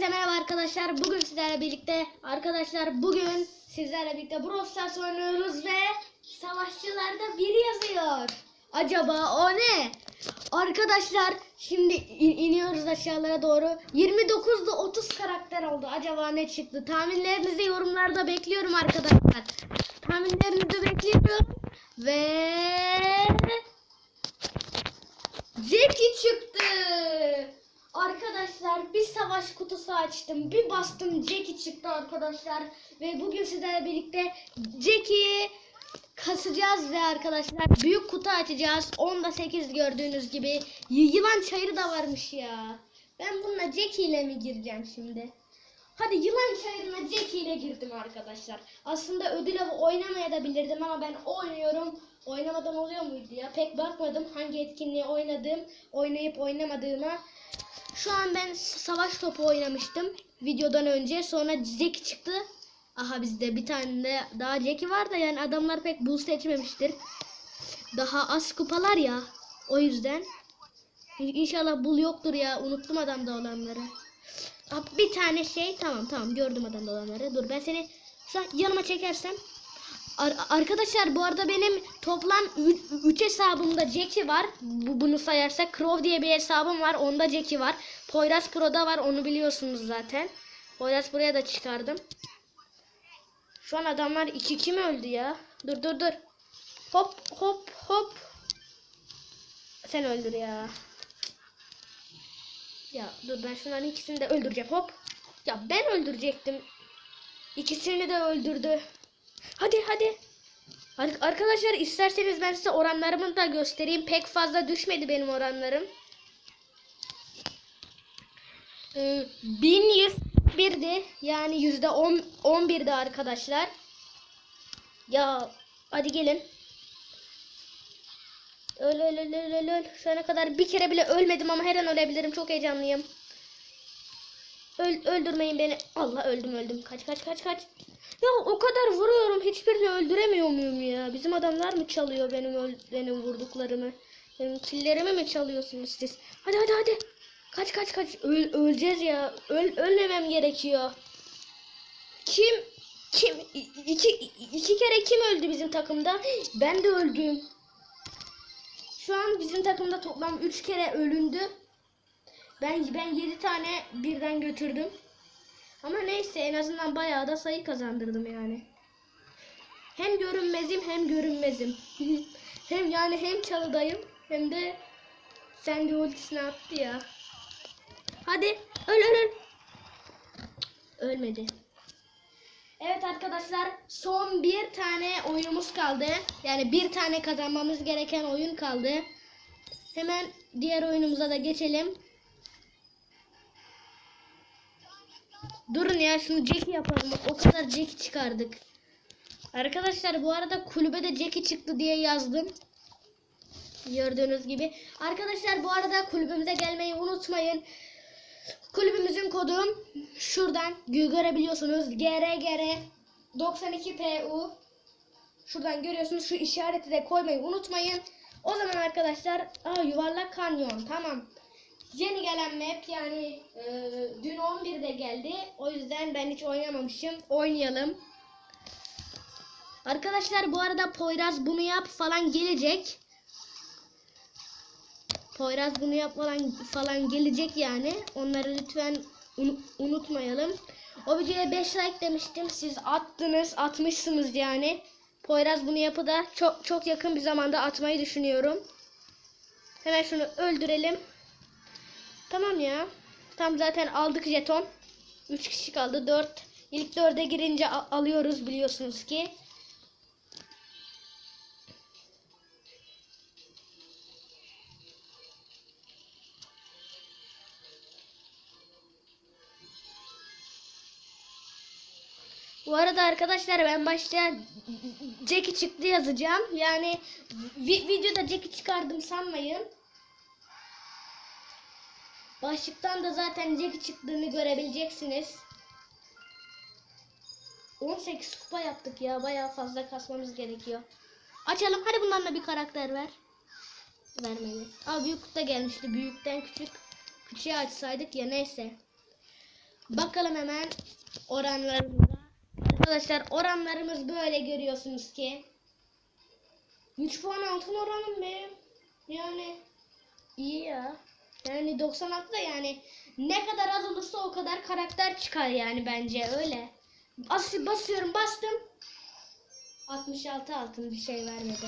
Hepinize merhaba arkadaşlar. Bugün sizlerle birlikte arkadaşlar bugün sizlerle birlikte Brawl Stars oynuyoruz ve savaşçılarda biri yazıyor. Acaba o ne? Arkadaşlar şimdi in- iniyoruz aşağılara doğru. 29'da 30 karakter oldu. Acaba ne çıktı? Tahminlerinizi yorumlarda bekliyorum arkadaşlar. Tahminlerinizi bekliyorum. Ve Jackie çıktı. Arkadaşlar bir savaş kutusu açtım. Bir bastım Jackie çıktı arkadaşlar. Ve bugün sizlerle birlikte Jackie'yi kasacağız ve arkadaşlar büyük kutu açacağız. 10'da 8 gördüğünüz gibi. Yılan çayırı da varmış ya. Ben bununla Jackie ile mi gireceğim şimdi? Hadi yılan çayırına Jackie ile girdim arkadaşlar. Aslında ödül avı oynamaya da bilirdim ama ben oynuyorum. Oynamadan oluyor muydu ya? Pek bakmadım hangi etkinliği oynadım, oynayıp oynamadığıma. Şu an ben savaş topu oynamıştım videodan önce. Sonra Jackie çıktı. Aha bizde bir tane de daha Jackie var da yani adamlar pek bul seçmemiştir. Daha az kupalar ya. O yüzden. İnşallah bul yoktur ya. Unuttum adamda olanları. Bir tane şey tamam tamam gördüm adamda olanları. Dur ben seni yanıma çekersem. Ar- arkadaşlar bu arada benim toplam 3 hesabımda Jackie var. Bu, bunu sayarsak Crow diye bir hesabım var. Onda Jackie var. Poyraz Pro'da var. Onu biliyorsunuz zaten. Poyraz buraya da çıkardım. Şu an adamlar 2 kim öldü ya? Dur dur dur. Hop hop hop. Sen öldür ya. Ya dur ben şunların ikisini de öldüreceğim. Hop. Ya ben öldürecektim. İkisini de öldürdü. Hadi hadi. Ar- Arkadaşlar isterseniz ben size oranlarımı da göstereyim. Pek fazla düşmedi benim oranlarım. Ee, 1101'di. Yani yüzde on- 11'di arkadaşlar. Ya hadi gelin. Öl öl öl öl öl öl. Şu ana kadar bir kere bile ölmedim ama her an ölebilirim. Çok heyecanlıyım. Öl, öldürmeyin beni. Allah öldüm öldüm. Kaç kaç kaç kaç. Ya o kadar vuruyorum. Hiçbirini öldüremiyor muyum ya? Bizim adamlar mı çalıyor benim benim vurduklarımı? Benim killerimi mi çalıyorsunuz siz? Hadi hadi hadi. Kaç kaç kaç. Öl, öleceğiz ya. Öl, ölmemem gerekiyor. Kim kim iki, iki kere kim öldü bizim takımda? Ben de öldüm. Şu an bizim takımda toplam 3 kere ölündü. Ben ben 7 tane birden götürdüm. Ama neyse en azından bayağı da sayı kazandırdım yani. Hem görünmezim hem görünmezim. hem yani hem çalıdayım hem de sen de ultisini attı ya. Hadi öl öl öl. Ölmedi. Evet arkadaşlar son bir tane oyunumuz kaldı. Yani bir tane kazanmamız gereken oyun kaldı. Hemen diğer oyunumuza da geçelim. Durun ya şunu Jackie yapalım. O kadar Jackie çıkardık. Arkadaşlar bu arada kulübede Jackie çıktı diye yazdım. Gördüğünüz gibi. Arkadaşlar bu arada kulübümüze gelmeyi unutmayın. Kulübümüzün kodu şuradan gö- görebiliyorsunuz. GRGR 92PU Şuradan görüyorsunuz. Şu işareti de koymayı unutmayın. O zaman arkadaşlar aa, yuvarlak kanyon tamam. Yeni gelen map yani e, dün 11'de geldi. O yüzden ben hiç oynamamışım. Oynayalım. Arkadaşlar bu arada Poyraz bunu yap falan gelecek. Poyraz bunu yap falan, gelecek yani. Onları lütfen unu- unutmayalım. O videoya 5 like demiştim. Siz attınız, atmışsınız yani. Poyraz bunu yapı da çok çok yakın bir zamanda atmayı düşünüyorum. Hemen şunu öldürelim. Tamam ya. Tam zaten aldık jeton. 3 kişi kaldı. 4. İlk 4'e girince alıyoruz biliyorsunuz ki. Bu arada arkadaşlar ben başta Jackie çıktı yazacağım. Yani vi- videoda Jackie çıkardım sanmayın. Başlıktan da zaten Jackie çıktığını görebileceksiniz. 18 kupa yaptık ya. Bayağı fazla kasmamız gerekiyor. Açalım. Hadi bundan da bir karakter ver. Vermedi. Aa büyük kutu gelmişti. Büyükten küçük. Küçüğe açsaydık ya neyse. Bakalım hemen oranlarımıza. Arkadaşlar oranlarımız böyle görüyorsunuz ki. 3 puan altın oranım benim. Yani iyi ya. Yani 96 da yani ne kadar az olursa o kadar karakter çıkar yani bence öyle. Bas, basıyorum bastım. 66 altın bir şey vermedi.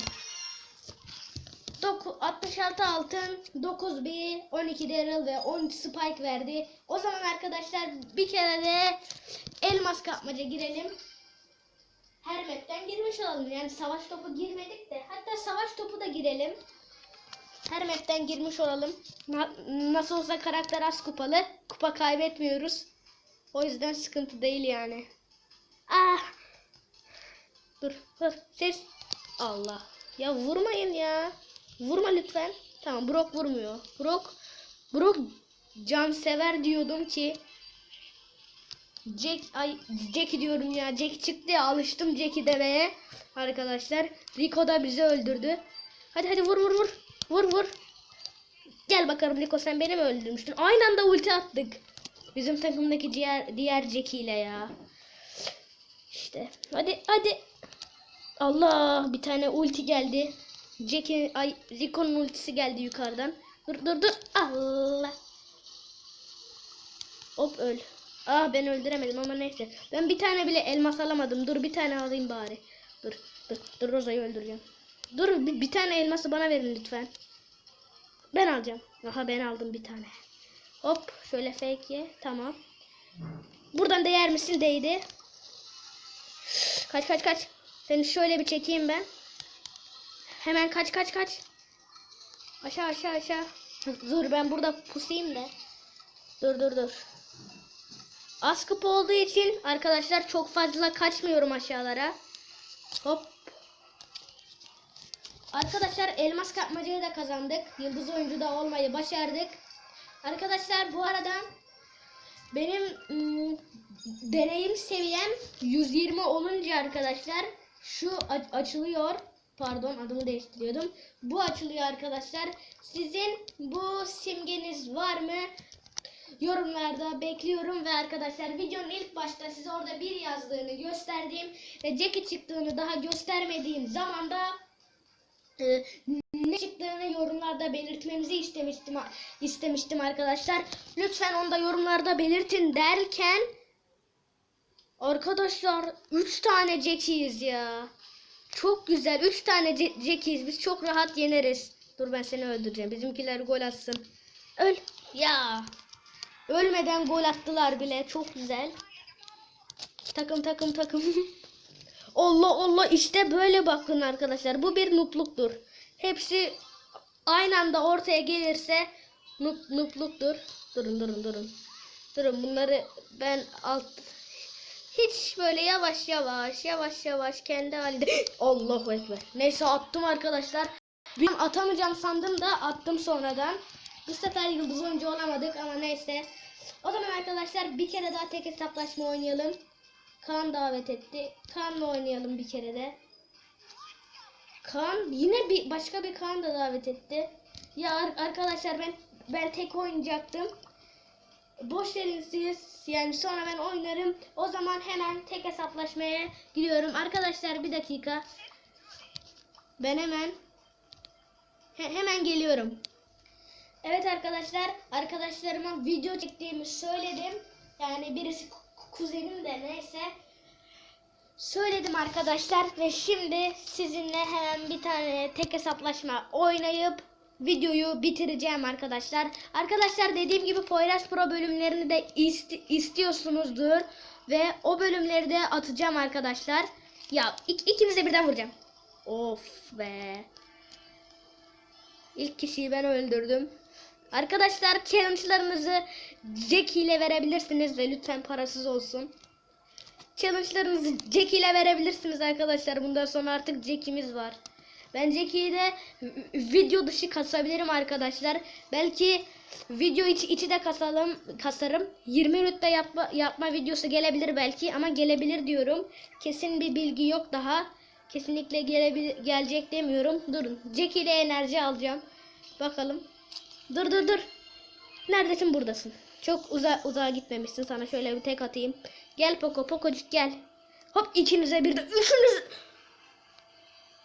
Doku- 66 altın, 9 bir, 12 Daryl ve 10 Spike verdi. O zaman arkadaşlar bir kere de elmas kapmaca girelim. Her map'ten girmiş olalım. Yani savaş topu girmedik de. Hatta savaş topu da girelim. Her map'ten girmiş olalım. Na- nasıl olsa karakter az kupalı. Kupa kaybetmiyoruz. O yüzden sıkıntı değil yani. Ah! Dur, dur. Ses. Allah. Ya vurmayın ya. Vurma lütfen. Tamam Brock vurmuyor. Brock Brock can sever diyordum ki Jack ay Jack diyorum ya. Jack çıktı ya alıştım Jack'i demeye. Arkadaşlar Rico da bizi öldürdü. Hadi hadi vur vur vur. Vur vur. Gel bakalım Rico sen beni mi öldürmüştün? Aynı anda ulti attık. Bizim takımdaki diğer diğer Jack ile ya. İşte hadi hadi. Allah bir tane ulti geldi. Jack'in ay Rico'nun ultisi geldi yukarıdan. Dur dur dur. Allah. Hop öl. Ah ben öldüremedim ama neyse. Ben bir tane bile elmas alamadım. Dur bir tane alayım bari. Dur dur dur Roza'yı öldüreceğim. Dur bir, bir tane elması bana verin lütfen. Ben alacağım. Aha ben aldım bir tane. Hop şöyle fake ye. Tamam. Buradan değer misin? Değdi. Kaç kaç kaç. Seni şöyle bir çekeyim ben. Hemen kaç kaç kaç. Aşağı aşağı aşağı. Dur ben burada pusayım da. Dur dur dur. Az kupa olduğu için arkadaşlar çok fazla kaçmıyorum aşağılara. Hop. Arkadaşlar elmas kapmacayı da kazandık. Yıldız oyuncuda olmayı başardık. Arkadaşlar bu arada benim ım, deneyim seviyem 120 olunca arkadaşlar şu açılıyor. Pardon adımı değiştiriyordum. Bu açılıyor arkadaşlar. Sizin bu simgeniz var mı? Yorumlarda bekliyorum ve arkadaşlar videonun ilk başta size orada bir yazdığını gösterdiğim ve Jackie çıktığını daha göstermediğim zamanda e, ne çıktığını yorumlarda belirtmenizi istemiştim istemiştim arkadaşlar. Lütfen onu da yorumlarda belirtin derken arkadaşlar 3 tane Jackie'yiz ya. Çok güzel. 3 tane Jackie'yiz. Biz çok rahat yeneriz. Dur ben seni öldüreceğim. Bizimkiler gol atsın. Öl. Ya. Ölmeden gol attılar bile. Çok güzel. Takım takım takım. Allah Allah işte böyle bakın arkadaşlar. Bu bir nupluktur. Hepsi aynı anda ortaya gelirse nup, nupluktur. Durun durun durun. Durun bunları ben alt hiç böyle yavaş yavaş yavaş yavaş kendi halinde Allahu ekber. Neyse attım arkadaşlar. An atamayacağım sandım da attım sonradan. Bu sefer yıldız oyuncu olamadık ama neyse. O zaman arkadaşlar bir kere daha tek hesaplaşma oynayalım. Kaan davet etti. Kaan'la oynayalım bir kere de. Kaan yine bir başka bir Kaan da davet etti. Ya ar- arkadaşlar ben ben tek oynayacaktım. Boş verin siz. Yani sonra ben oynarım. O zaman hemen tek hesaplaşmaya gidiyorum. Arkadaşlar bir dakika. Ben hemen he- hemen geliyorum. Evet arkadaşlar, arkadaşlarıma video çektiğimi söyledim. Yani birisi ku- kuzenim de neyse. Söyledim arkadaşlar ve şimdi sizinle hemen bir tane tek hesaplaşma oynayıp videoyu bitireceğim arkadaşlar. Arkadaşlar dediğim gibi Poyraz Pro bölümlerini de ist- istiyorsunuzdur ve o bölümleri de atacağım arkadaşlar. Ya ik- ikiniz de birden vuracağım. Of be. İlk kişiyi ben öldürdüm. Arkadaşlar challenge'larınızı Jack ile verebilirsiniz ve lütfen parasız olsun. Challenge'larınızı Jack ile verebilirsiniz arkadaşlar. Bundan sonra artık Jack'imiz var. Ben Jack'i de video dışı kasabilirim arkadaşlar. Belki video içi, içi de kasalım, kasarım. 20 minütte yapma, yapma videosu gelebilir belki ama gelebilir diyorum. Kesin bir bilgi yok daha. Kesinlikle gelebilir, gelecek demiyorum. Durun. Jack ile enerji alacağım. Bakalım. Dur dur dur. Neredesin buradasın. Çok uza uzağa gitmemişsin. Sana şöyle bir tek atayım. Gel Poco. Pococuk gel. Hop ikinize birden. Üçünüz.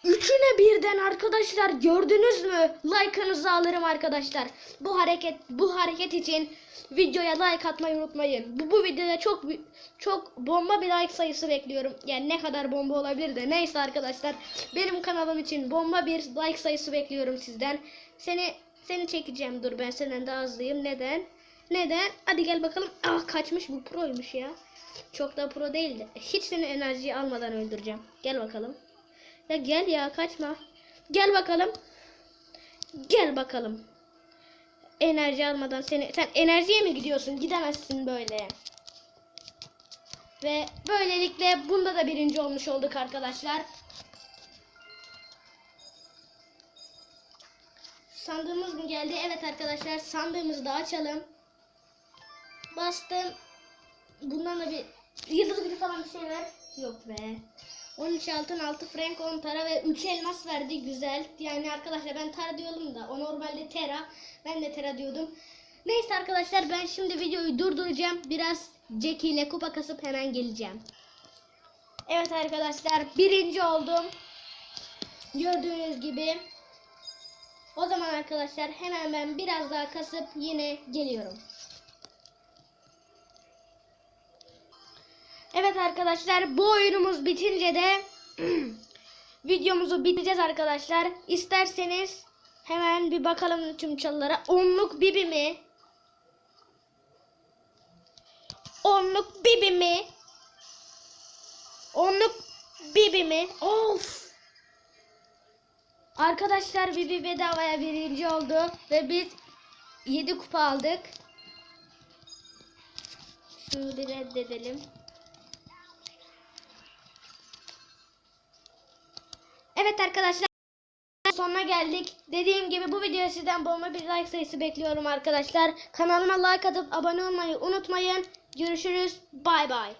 Üçüne birden arkadaşlar gördünüz mü? Like'ınızı alırım arkadaşlar. Bu hareket bu hareket için videoya like atmayı unutmayın. Bu, bu videoda çok çok bomba bir like sayısı bekliyorum. Yani ne kadar bomba olabilir de neyse arkadaşlar. Benim kanalım için bomba bir like sayısı bekliyorum sizden. Seni seni çekeceğim. Dur ben senden daha hızlıyım. Neden? Neden? Hadi gel bakalım. Ah kaçmış bu proymuş ya. Çok da pro değildi. Hiç seni enerjiyi almadan öldüreceğim. Gel bakalım. Ya gel ya kaçma. Gel bakalım. Gel bakalım. Enerji almadan seni sen enerjiye mi gidiyorsun? Gidemezsin böyle. Ve böylelikle bunda da birinci olmuş olduk arkadaşlar. Sandığımız mı geldi? Evet arkadaşlar sandığımızı da açalım. Bastım. Bundan da bir yıldız gibi falan bir şey ver. Yok be. 13 altın 6 frank 10 tara ve 3 elmas verdi güzel. Yani arkadaşlar ben tara diyorum da o normalde tera. Ben de tera diyordum. Neyse arkadaşlar ben şimdi videoyu durduracağım. Biraz Jackie ile kupa kasıp hemen geleceğim. Evet arkadaşlar birinci oldum. Gördüğünüz gibi. O zaman arkadaşlar hemen ben biraz daha kasıp yine geliyorum. Evet arkadaşlar bu oyunumuz bitince de videomuzu bitireceğiz arkadaşlar. İsterseniz hemen bir bakalım tüm çalılara. Onluk bibi mi? Onluk bibi mi? Onluk bibi mi? Of! Arkadaşlar Bibi bedavaya birinci oldu ve biz 7 kupa aldık. Şunu bir reddedelim. Evet arkadaşlar sonuna geldik. Dediğim gibi bu videoya sizden bomba bir like sayısı bekliyorum arkadaşlar. Kanalıma like atıp abone olmayı unutmayın. Görüşürüz. Bay bay.